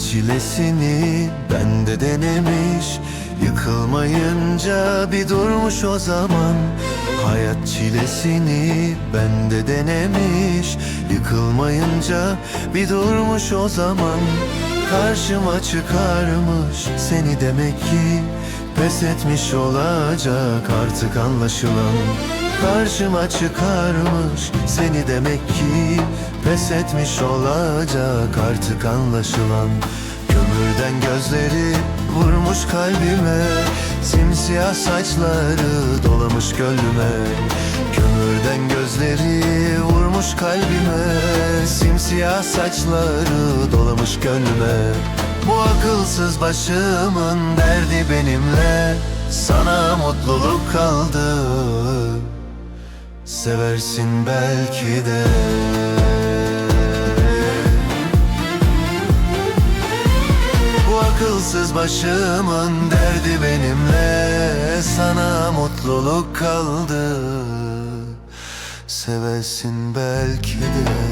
çilesini bende denemiş. Yıkılmayınca bir durmuş o zaman. Hayat çilesini bende denemiş. Yıkılmayınca bir durmuş o zaman. Karşıma çıkarmış seni demek ki Pes etmiş olacak artık anlaşılan. Karşıma çıkarmış seni demek ki Pes etmiş olacak artık anlaşılan. Kömürden gözleri vurmuş kalbime Simsiyah saçları dolamış gönlüme. Kömürden gözleri vurmuş kalbime Simsiyah saçları dolamış gönlüme Bu akılsız başımın derdi benimle. Sana mutluluk kaldı. Seversin belki de. Bu akılsız başımın derdi benimle. Sana mutluluk kaldı. Seversin belki de